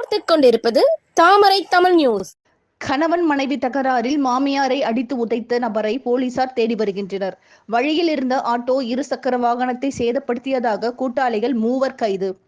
பார்த்துக் கொண்டிருப்பது தாமரை தமிழ் நியூஸ் கணவன் மனைவி தகராறில் மாமியாரை அடித்து உதைத்த நபரை போலீசார் தேடி வருகின்றனர். வழியில் இருந்த ஆட்டோ இருசக்கர வாகனத்தை சேதப்படுத்தியதாக கூட்டாளிகள் மூவர் கைது.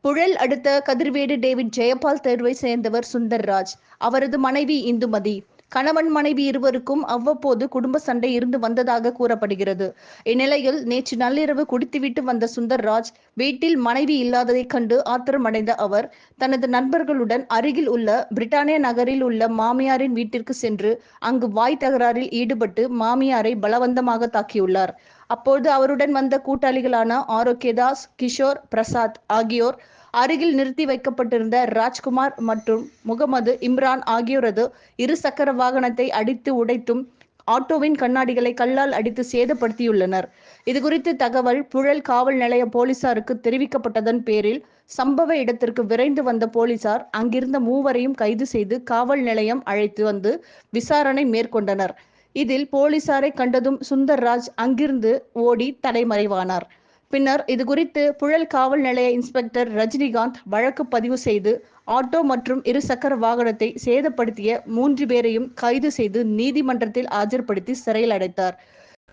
புழல் அடுத்த கதிர்வேடு டேவிட் ஜெயபால் தேர்வை சேர்ந்தவர் சுந்தர்ராஜ். அவரது மனைவி இந்துமதி. கணவன் மனைவி இருவருக்கும் அவ்வப்போது குடும்ப சண்டை இருந்து வந்ததாக கூறப்படுகிறது. இந்நிலையில் நேற்று நள்ளிரவு குடித்துவிட்டு வந்த சுந்தர்ராஜ் வீட்டில் மனைவி இல்லாததைக் கண்டு ஆத்திரமடைந்த அவர் தனது நண்பர்களுடன் அருகில் உள்ள பிரிட்டானிய நகரில் உள்ள மாமியாரின் வீட்டிற்கு சென்று அங்கு வாய் தகராறில் ஈடுபட்டு மாமியாரை பலவந்தமாக தாக்கியுள்ளார். அப்போது அவருடன் வந்த கூட்டாளிகளான ஆரோக்கியதாஸ் கிஷோர் பிரசாத் ஆகியோர் அருகில் நிறுத்தி வைக்கப்பட்டிருந்த ராஜ்குமார் மற்றும் முகமது இம்ரான் ஆகியோரது இரு சக்கர வாகனத்தை அடித்து உடைத்தும் ஆட்டோவின் கண்ணாடிகளை கல்லால் அடித்து சேதப்படுத்தியுள்ளனர். இதுகுறித்து தகவல் புழல் காவல் நிலைய போலீசாருக்கு தெரிவிக்கப்பட்டதன் பேரில் சம்பவ இடத்திற்கு விரைந்து வந்த போலீசார் அங்கிருந்த மூவரையும் கைது செய்து காவல் நிலையம் அழைத்து வந்து விசாரணை மேற்கொண்டனர். இதில் போலீசாரை கண்டதும் சுந்தர்ராஜ் அங்கிருந்து ஓடி தலைமறைவானார். பின்னர் இதுகுறித்து புழல் காவல் நிலைய இன்ஸ்பெக்டர் ரஜினிகாந்த் வழக்கு பதிவு செய்து ஆட்டோ மற்றும் இருசக்கர வாகனத்தை சேதப்படுத்திய மூன்று பேரையும் கைது செய்து நீதிமன்றத்தில் ஆஜர்படுத்தி சிறையில் அடைத்தார்.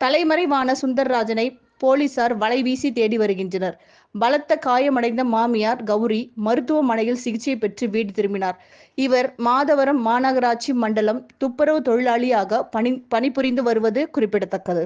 தலைமறைவான சுந்தர்ராஜனை போலீசார் வலைவீசி தேடி வருகின்றனர். பலத்த காயமடைந்த மாமியார் கௌரி மருத்துவமனையில் சிகிச்சை பெற்று வீடு திரும்பினார். இவர் மாதவரம் மாநகராட்சி மண்டலம் துப்புரவு தொழிலாளியாக பணி பணிபுரிந்து வருவது குறிப்பிடத்தக்கது.